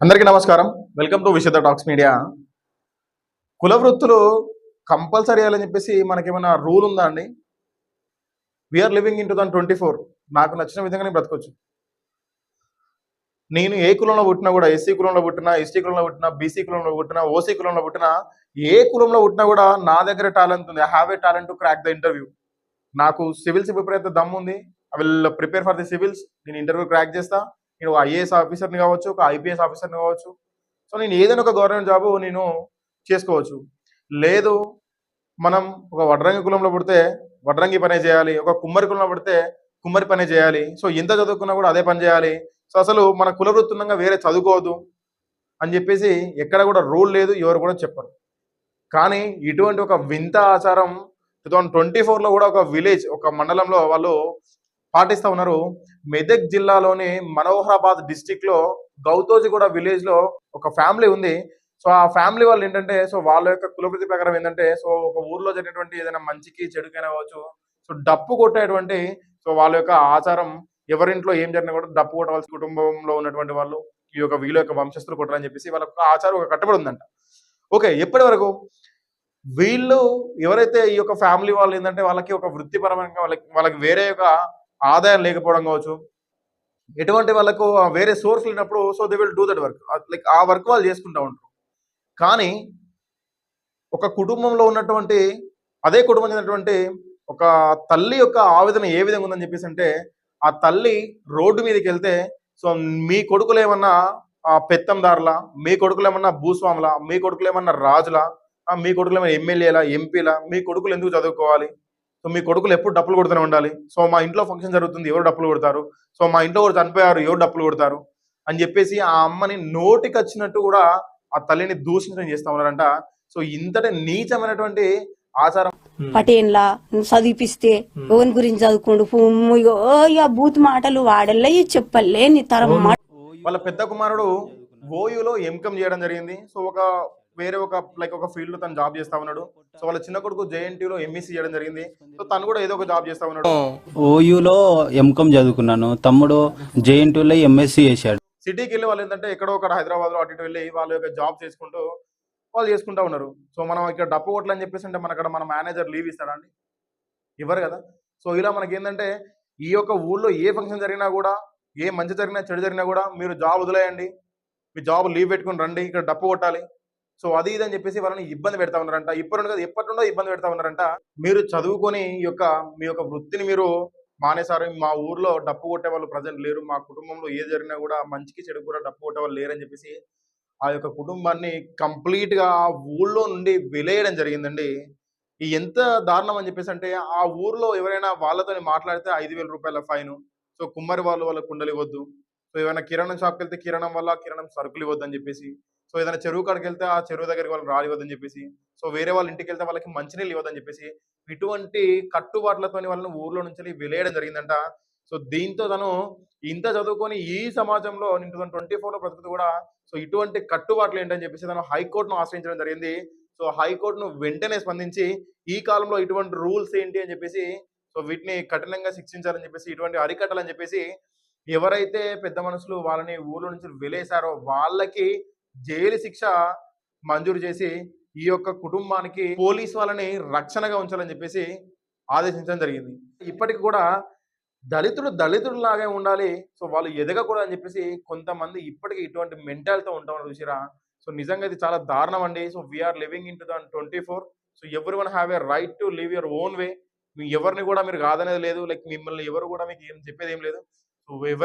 అందరికీ నమస్కారం. Welcome to Vishada talks media కుల వృత్తులు కంపల్సరీ అని చెప్పేసి మనకేమైనా రూల్ ఉందా అండి? We are living in two thousand twenty four నాకు నచ్చిన విధంగా నేను బ్రతకొచ్చు. నేను ఏ కులంలో పుట్టినా కూడా ఎస్సీ కులంలో పుట్టినా ఎస్టీ కులంలో పుట్టినా బీసీ కులంలో పుట్టినా ఓసీ కులంలో పుట్టినా ఏ కులంలో పుట్టినా కూడా నా దగ్గర టాలెంట్ ఉంది. I have a talent to crack the interview నాకు సివిల్స్ విప్రాయం దమ్ ఉంది I will prepare for the civils నేను ఇంటర్వ్యూ క్రాక్ చేస్తా. నేను ఒక ఐఏఎస్ ఆఫీసర్ని కావచ్చు ఒక ఐపీఎస్ ఆఫీసర్ని కావచ్చు. సో నేను ఏదైనా ఒక గవర్నమెంట్ జాబ్ నేను చేసుకోవచ్చు. లేదు మనం ఒక వడ్రంగి కులంలో పుడితే వడ్రంగి పనే చేయాలి ఒక కుమ్మరి కులంలో పుడితే కుమ్మరి పనే చేయాలి. సో ఎంత చదువుకున్నా కూడా అదే పని చేయాలి. సో అసలు మన కుల వేరే చదువుకోవద్దు అని చెప్పేసి ఎక్కడ కూడా రూల్ లేదు ఎవరు కూడా చెప్పరు. కానీ ఇటువంటి ఒక వింత ఆచారం టూ థౌజండ్ ట్వంటీ ఫోర్లో కూడా ఒక విలేజ్ ఒక మండలంలో వాళ్ళు పాటిస్తూ ఉన్నారు. మెదక్ జిల్లాలోని మనోహరాబాద్ డిస్టిక్లో గౌతోజిగూడ విలేజ్లో ఒక ఫ్యామిలీ ఉంది. సో ఆ ఫ్యామిలీ వాళ్ళు ఏంటంటే సో వాళ్ళ యొక్క కులవృత్తి ప్రకారం ఏంటంటే సో ఒక ఊర్లో జరిగినటువంటి ఏదైనా మంచికి చెడుకైనా కావచ్చు సో డప్పు కొట్టేటువంటి సో వాళ్ళ యొక్క ఆచారం ఎవరింట్లో ఏం జరిగినా కూడా డప్పు కొట్టవలసిన కుటుంబంలో ఉన్నటువంటి వాళ్ళు ఈ యొక్క వీళ్ళ యొక్క వంశస్థులు కొట్టారని చెప్పేసి వాళ్ళ ఆచారం ఒక కట్టుబడి ఉందంట. ఓకే ఎప్పటి వరకు? వీళ్ళు ఎవరైతే ఈ యొక్క ఫ్యామిలీ వాళ్ళు ఏంటంటే వాళ్ళకి ఒక వృత్తిపరమైన వాళ్ళకి వాళ్ళకి వేరే ఒక ఆదాయం లేకపోవడం కావచ్చు ఎటువంటి వాళ్ళకు వేరే సోర్స్ లేనప్పుడు so they will do that work like ఆ వర్క్ వాళ్ళు చేసుకుంటూ ఉంటారు. కానీ ఒక కుటుంబంలో ఉన్నటువంటి అదే కుటుంబం చెందినటువంటి ఒక తల్లి యొక్క ఆవేదన ఏ విధంగా ఉందని చెప్పేసి అంటే ఆ తల్లి రోడ్డు మీదకి వెళ్తే సో మీ కొడుకులు ఏమన్నా ఆ, పెత్తందారులా మీ కొడుకులు ఏమన్నా భూస్వాముల మీ కొడుకులు ఏమన్నా రాజుల మీ కొడుకులు ఏమైనా ఎమ్మెల్యేలా ఎంపీలా మీ కొడుకులు ఎందుకు చదువుకోవాలి? సో మీ కొడుకులు ఎప్పుడు డప్పులు కొడుతూనే ఉండాలి. సో మా ఇంట్లో ఫంక్షన్ జరుగుతుంది ఎవరు డప్పులు కొడతారు? సో మా ఇంట్లో ఎవరు చనిపోయారు ఎవరు డప్పులు కొడతారు? అని చెప్పేసి ఆ అమ్మని నోటికి వచ్చినట్టు కూడా ఆ తల్లిని దూషించడం చేస్తా ఉన్నారంట. సో ఇంతటి నీచమైనటువంటి ఆచారం పటేన్లా చదివిపిస్తే ఎవరి గురించి చదువుకోండు? బూత్ మాటలు వాడల్లే ఇవి చెప్పల్లే నీ తరం మాట వాళ్ళ పెద్ద కుమారుడు ఓయూలో ఎంకమ్ చేయడం జరిగింది. సో ఒక వేరే ఒక లైక్ ఒక ఫీల్డ్లో తను జాబ్ చేస్తా ఉన్నాడు. సో వాళ్ళ చిన్న కొడుకు జేఎన్టీలో ఎంఈసీ చేయడం జరిగింది. సో తను కూడా ఏదో ఒక జాబ్ చేస్తా ఉన్నాడు. ఓయూలో ఎంకామ్ చదువుకున్నాను. తమ్ముడు జేఎన్టీలో ఎంఎస్సి చేశాడు. సిటీకి వెళ్ళి వాళ్ళు ఏంటంటే ఎక్కడో ఒక హైదరాబాద్లో అటు ఇటు వెళ్ళి వాళ్ళ యొక్క జాబ్ చేసుకుంటూ వాళ్ళు చేసుకుంటా ఉన్నారు. సో మనం ఇక్కడ డప్పు కొట్లు అని చెప్పేసి అంటే మన అక్కడ మన మేనేజర్ లీవ్ ఇస్తాడా అండి? ఇవ్వరు కదా. సో ఇలా మనకి ఏంటంటే ఈ యొక్క ఊళ్ళో ఏ ఫంక్షన్ జరిగినా కూడా ఏ మంచి జరిగినా చెడు జరిగినా కూడా మీరు జాబ్ వదిలేయండి. మీ జాబ్ లీవ్ పెట్టుకుని రండి. ఇక్కడ డప్పు కొట్టాలి. సో అది ఇది అని చెప్పేసి వాళ్ళని ఇబ్బంది పెడతా ఉన్నారంట. ఇప్పటి నుండి కదా ఎప్పటి నుండో ఇబ్బంది పెడతా ఉన్నారంట. మీరు చదువుకొని ఈ యొక్క మీ యొక్క వృత్తిని మీరు మానేసారు మా ఊర్లో డప్పు కొట్టే వాళ్ళు ప్రజెంట్ లేరు. మా కుటుంబంలో ఏది జరిగినా కూడా మంచికి చెడు కూడా డప్పు కొట్టే వాళ్ళు లేరని చెప్పేసి ఆ యొక్క కుటుంబాన్ని కంప్లీట్గా ఆ ఊళ్ళో నుండి వెలేయడం జరిగిందండి. ఈ ఎంత దారుణం అని చెప్పేసి అంటే ఆ ఊర్లో ఎవరైనా వాళ్ళతో మాట్లాడితే ఐదు వేల రూపాయల ఫైన్. సో కుమ్మరి వాళ్ళు వాళ్ళ కుండలు ఇవ్వద్దు సో ఏమైనా కిరాణం షాప్కి వెళ్తే కిరాణం వల్ల కిరాణం సరుకులు ఇవ్వద్దు అని చెప్పేసి సో ఏదైనా చెరువు కాడికి వెళ్తే ఆ చెరువు దగ్గరికి వాళ్ళు రాలివ్వదని చెప్పేసి సో వేరే వాళ్ళ ఇంటికి వెళ్తే వాళ్ళకి మంచినీళ్ళు ఇవ్వదని చెప్పేసి ఇటువంటి కట్టుబాట్లతో వాళ్ళని ఊర్లో నుంచి వెలేయడం జరిగిందంట. సో దీంతో తను ఇంత చదువుకొని ఈ సమాజంలో నేను ట్వంటీ ఫోర్లో బ్రతుకుతూ కూడా సో ఇటువంటి కట్టుబాట్లు ఏంటని చెప్పేసి తను హైకోర్టును ఆశ్రయించడం జరిగింది. సో హైకోర్టును వెంటనే స్పందించి ఈ కాలంలో ఇటువంటి రూల్స్ ఏంటి అని చెప్పేసి సో వీటిని కఠినంగా శిక్షించాలని చెప్పేసి ఇటువంటి అరికట్టాలని చెప్పేసి ఎవరైతే పెద్ద మనుషులు వాళ్ళని ఊళ్ళో నుంచి వెలేశారో వాళ్ళకి జైలు శిక్ష మంజూరు చేసి ఈ యొక్క కుటుంబానికి పోలీస్ వాళ్ళని రక్షణగా ఉంచాలని చెప్పేసి ఆదేశించడం జరిగింది. ఇప్పటికి కూడా దళితుడు దళితుడులాగే ఉండాలి. సో వాళ్ళు ఎదగకూడదు అని చెప్పేసి కొంతమంది ఇప్పటికీ ఇటువంటి మెంటాలిటీ ఉంటామని చూసిరా. సో నిజంగా ఇది చాలా దారుణం అండి. So we are living in to the twenty four so everyone have a right to live your own way మీ ఎవరిని కూడా మీరు కాదనేది లేదు. లైక్ మిమ్మల్ని ఎవరు కూడా మీకు ఏం చెప్పేది ఏం లేదు. సో ఎవరిని